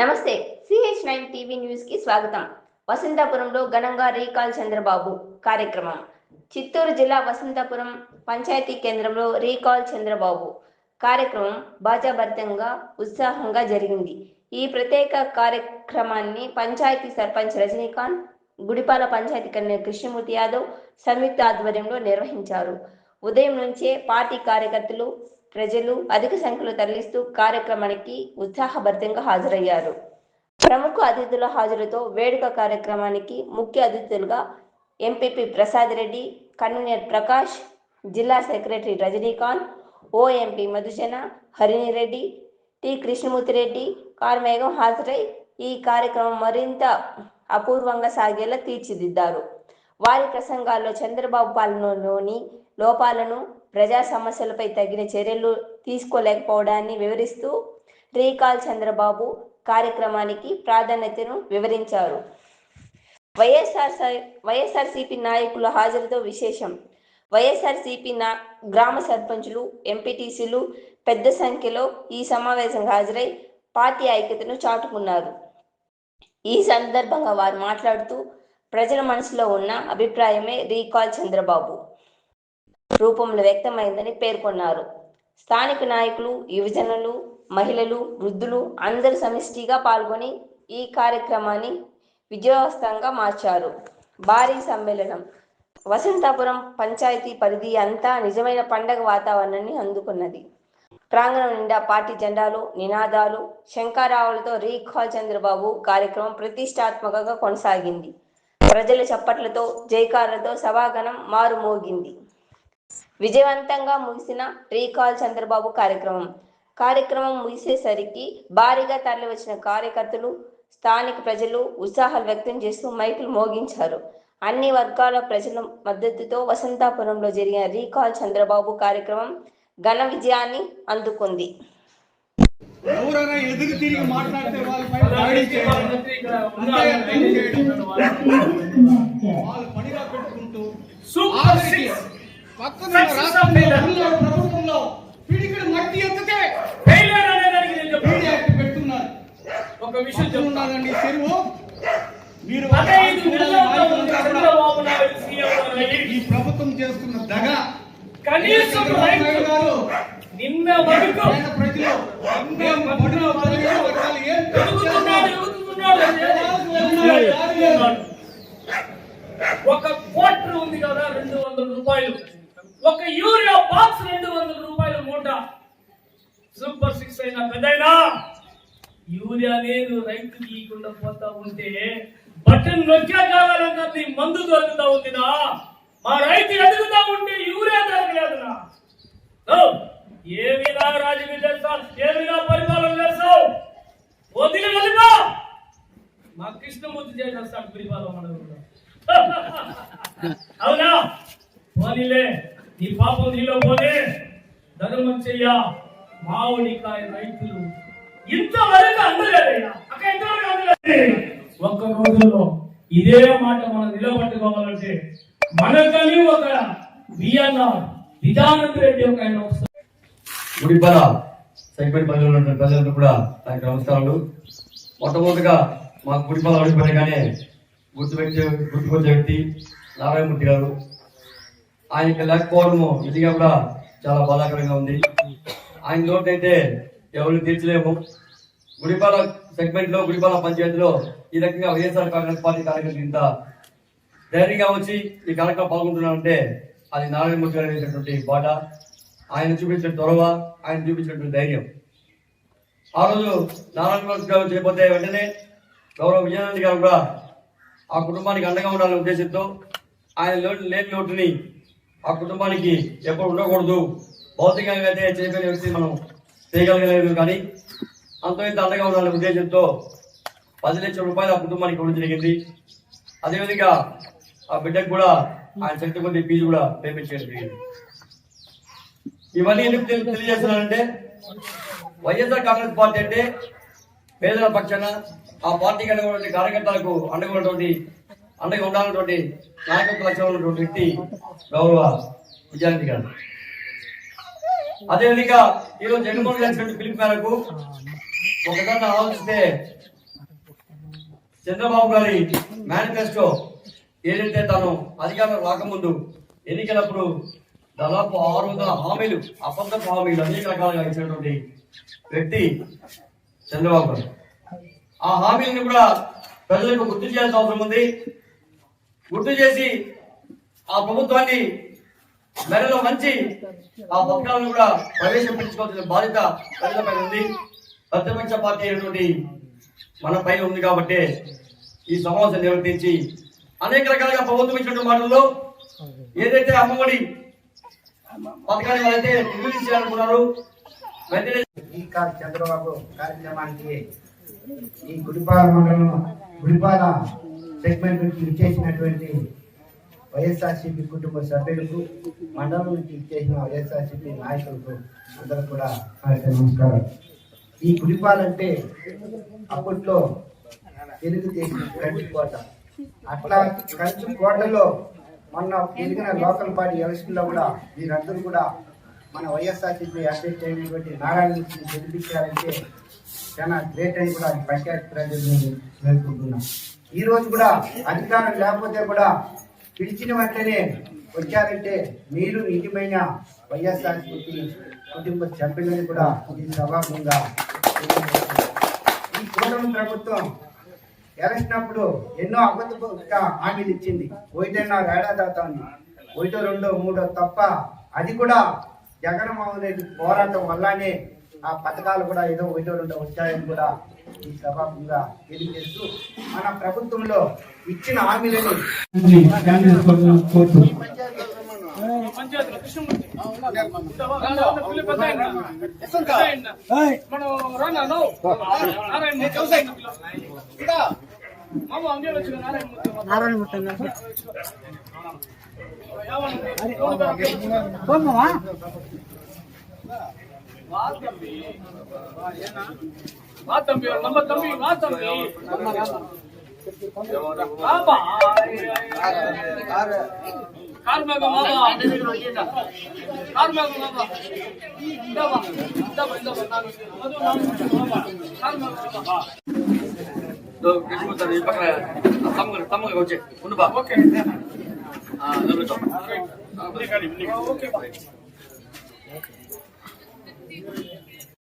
నమస్తే CH nine TV న్యూస్కి స్వాగతం. వసంతపురంలో ఘనంగా రీకాల్ చంద్రబాబు కార్యక్రమం. చిత్తూరు జిల్లా వసంతపురం పంచాయతీ కేంద్రంలో రీకాల్ చంద్రబాబు కార్యక్రమం బాజాభరితంగా ఉత్సాహంగా జరిగింది. ఈ ప్రత్యేక కార్యక్రమాన్ని పంచాయతీ సర్పంచ్ రజనీకాంత్ గుడిపాల పంచాయతీ కన్వీనర్ కృష్ణమూర్తి యాదవ్ సంయుక్త ఆధ్వర్యంలో నిర్వహించారు. ఉదయం నుంచే పార్టీ కార్యకర్తలు ప్రజలు అధిక సంఖ్యలో తరలిస్తూ కార్యక్రమానికి ఉత్సాహభరితంగా హాజరయ్యారు. ప్రముఖ అతిథుల హాజరుతో వేడుక కార్యక్రమానికి ముఖ్య అతిథులుగా ఎంపీపీ ప్రసాద్ రెడ్డి కన్వీనర్ ప్రకాష్ జిల్లా సెక్రటరీ రజనీకాంత్ ఓఎంపీ మధుజన హరిణి రెడ్డి టి కృష్ణమూర్తి రెడ్డి కార్మేఘం హాజరై ఈ కార్యక్రమం మరింత అపూర్వంగా సాగేలా తీర్చిదిద్దారు. వారి ప్రసంగాల్లో చంద్రబాబు పాలనలోని లోపాలను ప్రజా సమస్యలపై తగిన చర్యలు తీసుకోలేకపోవడాన్ని వివరిస్తూ రీకాల్ చంద్రబాబు కార్యక్రమానికి ప్రాధాన్యతను వివరించారు. వైఎస్ఆర్ వైఎస్ఆర్సీపీ నాయకుల హాజరుతో విశేషం. వైఎస్ఆర్సీపీ నా గ్రామ సర్పంచులు ఎంపీటీసీలు పెద్ద సంఖ్యలో ఈ సమావేశంగా హాజరై పార్టీ ఐక్యతను చాటుకున్నారు. ఈ సందర్భంగా వారు మాట్లాడుతూ ప్రజల మనసులో ఉన్న అభిప్రాయమే రీకాల్ చంద్రబాబు. రూపంలో వ్యక్తమైందని పేర్కొన్నారు. స్థానిక నాయకులు యువజనులు మహిళలు వృద్ధులు అందరూ సమిష్టిగా పాల్గొని ఈ కార్యక్రమాన్ని విజయవంతంగా మార్చారు. భారీ సమ్మేళనం. వసంతాపురం పంచాయతీ పరిధి అంతా నిజమైన పండగ వాతావరణాన్ని అందుకున్నది. ప్రాంగణం నిండా పార్టీ జెండాలు నినాదాలు శంకారావులతో రీకాల్ చంద్రబాబు కార్యక్రమం ప్రతిష్టాత్మకంగా కొనసాగింది. ప్రజల చప్పట్లతో జైకారులతో సభాగణం మారుమోగింది. విజయవంతంగా ముగిసిన రీకాల్ చంద్రబాబు కార్యక్రమం. కార్యక్రమం ముగిసేసరికి భారీగా తరలివచ్చిన కార్యకర్తలు స్థానిక ప్రజలు ఉత్సాహాలు వ్యక్తం చేస్తూ మైకులు మోగించారు. అన్ని వర్గాల ప్రజల మద్దతుతో వసంతాపురంలో జరిగిన రీకాల్ చంద్రబాబు కార్యక్రమం ఘన విజయాన్ని అందుకుంది. ఎవరైనా ఎదురు తిరిగి మాట్లాడితే వాళ్ళపై దాడి చేయడం అంతేగాని చేయడం వాళ్ళు పనిగా పెట్టుకుంటూ సూపర్ సిక్స్. పక్కన రాష్ట్రంలో ప్రభుత్వంలో పిడికిడి మట్టి ఎత్తితే ఫెయిలియర్ అనేదానికి నేను పీడీ చెప్తాను యాక్ట్ పెట్టున్నారు ఒక విషయం పక్కన చెప్తాను ఉన్నదండి చెరువు. మీరు ఈ ప్రభుత్వం చేస్తున్న దగ. కనీసం గారు నిన్న వరకు ప్రజలు. ఒక క్వార్టర్ ఉంది కదా రెండు వందల రూపాయలు. ఒక యూరియా బాక్స్ రెండు వందల రూపాయలు మూట. సూపర్ సిక్స్ అయినా పెద్దయినా. యూరియా లేదు రైతు తీయకుండా పోతా ఉంటే బటన్ నొక్కే కావాలన్నా నీ మందు దొరుకుతా ఉందినా. మా రైతు ఎదుగుతా ఉంటే యూరియా దొరకలేదునా. ఓ, ఏమి రాజకీయం చేస్తావు ఏమి విధా పరిపాలన చేస్తావు వదిలి వదిగా మా కృష్ణమూర్తి చేసేస్తాడు పరిపాలన అవునా? పోనీలే. నీ పాపం నీలో పోనీ ధర్మం చెయ్య. మామిడికాయ రైతులు ఇంతవరకు అందలేదయ్యా. అక్క ఇంతవరకు అందలేదు ఒక్క రోజుల్లో ఇదే మాట మనం నిలబట్టుకోవాలంటే మనకని ఒక విఎన్ఆర్ విధానంద రెడ్డి ఒక ఆయన వస్తారు. గుడిపల సెగ్మెంట్ పరిధిలో ఉన్న ప్రజలకు కూడా నాకు నమస్కారాలు. మొట్టమొదటిగా మాకు గుడిపల ఓడిపోయినగానే గుర్తుపెట్టే గుర్తుకొచ్చే వ్యక్తి నారాయణమూర్తి గారు. ఆయనకి లేకపోవడము నిజంగా కూడా చాలా బాధాకరంగా ఉంది. ఆయన లోటైతే ఎవరు తీర్చలేము. గుడిపాల సెగ్మెంట్లో గుడిపాల పంచాయతీలో ఈ రకంగా వైఎస్ఆర్ కాంగ్రెస్ పార్టీ కార్యకర్తలు ఇంత ధైర్యంగా వచ్చి ఈ కార్యక్రమం పాల్గొంటున్నారంటే అది నారాయణమూర్తి గారు అనేటటువంటి బాట. ఆయన చూపించిన త్వరవ ఆయన చూపించినటువంటి ధైర్యం. ఆ రోజు నారాయణమూర్తి గారు చేయబోతే వెంటనే గౌరవ విజయానంద గారు కూడా ఆ కుటుంబానికి అండగా ఉండాలనే ఉద్దేశంతో ఆయన లోటు లేని లోటుని ఆ కుటుంబానికి ఎప్పుడు ఉండకూడదు. భౌతికంగా అయితే చేయగలిగే వ్యక్తి మనం చేయగలగలేదు కానీ అంత ఇంత అండగా ఉండాలనే ఉద్దేశంతో పది లక్షల రూపాయలు ఆ కుటుంబానికి ఇవ్వడం జరిగింది. అదేవిధంగా ఆ బిడ్డకు కూడా ఆయన శక్తి కొద్ది ఫీజు కూడా పేమెంట్ చేయడం జరిగింది. ఇవన్నీ ఎందుకు తెలియజేస్తున్నానంటే వైఎస్ఆర్ కాంగ్రెస్ పార్టీ అంటే పేదల పక్షాన ఆ పార్టీకి అనుకున్నటువంటి కార్యకర్తలకు అండగా ఉన్నటువంటి అండగా ఉండాలన్నటువంటి నాయకత్వ లక్ష్యం ఉన్నటువంటి వ్యక్తి గౌరవ విజయానంది గారు. అదేవిధంగా ఈరోజు జగన్మోహన్ గారి పిలుపు మేరకు ఒకదాన్ని ఆలోచిస్తే చంద్రబాబు గారి మేనిఫెస్టో ఏదైతే తను అధికారం రాకముందు ఎన్నికలప్పుడు దాదాపు ఆరు వందల హామీలు అబద్ధపు హామీలు అనేక రకాలుగా ఇచ్చినటువంటి వ్యక్తి చంద్రబాబు గారు. ఆ హామీలను కూడా ప్రజలకు గుర్తు చేయాల్సిన అవసరం ఉంది. గుర్తు చేసి ఆ ప్రభుత్వాన్ని మెడలో మంచి ఆ పథకాలను కూడా ప్రవేశపెట్టుకోవాల్సిన బాధ్యత ప్రజలపై ఉంది. ప్రతిపక్ష పార్టీ అయినటువంటి మన పైన ఉంది కాబట్టి ఈ సమావేశం నిర్వర్తించి అనేక రకాలుగా ప్రభుత్వం ఇచ్చినటువంటి మాటల్లో ఏదైతే అమ్మఒడి పథకాన్ని వాళ్ళైతే రిలీజ్ చేయాలనుకున్నారు వెంటనే చంద్రబాబు కార్యక్రమానికి ఈ గుడిపాల మండలం గుడిపాల సెగ్మెంట్ నుంచి ఇచ్చేసినటువంటి వైఎస్ఆర్సీపీ కుటుంబ సభ్యులకు మండలం నుంచి ఇచ్చేసిన వైఎస్ఆర్సీపీ నాయకులకు అందరూ కూడా నమస్కారం. ఈ కుటుంబాలంటే అప్పట్లో తెలుగుదేశం కంచి కోట అట్లా కంచి కోటలో మొన్న జరిగిన లోకల్ పార్టీ ఎలక్షన్లో కూడా మీరందరూ కూడా మన వైఎస్ఆర్సీపీ అధ్యక్షుడు అయినటువంటి నారాయణ మూర్తిని గెలిపించారంటే చాలా గ్రేట్ అని కూడా పంచాయత్ ప్రజలు నేను వేడుకుంటున్నాం ఈ రోజు కూడా అధికారం లేకపోతే కూడా పిలిచిన వెంటనే వచ్చారంటే మీరు నిజమైన వైఎస్ఆర్ కుటుంబ సభ్యులని కూడా ఈ సభాముగా ఈ కూటమి ప్రభుత్వం ఎలసినప్పుడు ఎన్నో అబద్ధ హామీలు ఇచ్చింది. ఒకటన్నా ఏడాదాత అవుతోంది ఒకటో రెండో మూడో తప్ప అది కూడా జగన్మోహన్ రెడ్డి పోరాటం వల్లనే ఆ పథకాలు కూడా ఏదో ఒకటో రెండో వచ్చాయని కూడా ఈ సభాముగా తెలియజేస్తూ మన ప్రభుత్వంలో ఇచ్చిన హామీలను. నారాయణ మూర్తి. வா தம்பி. வா தம்பி நம்ம தம்பி வா தம்பி. ஆமா. கார்மேகம் வாபா கார்மேகம் வாபா இந்த வா இந்த வா இந்த ஓகே. Ah you.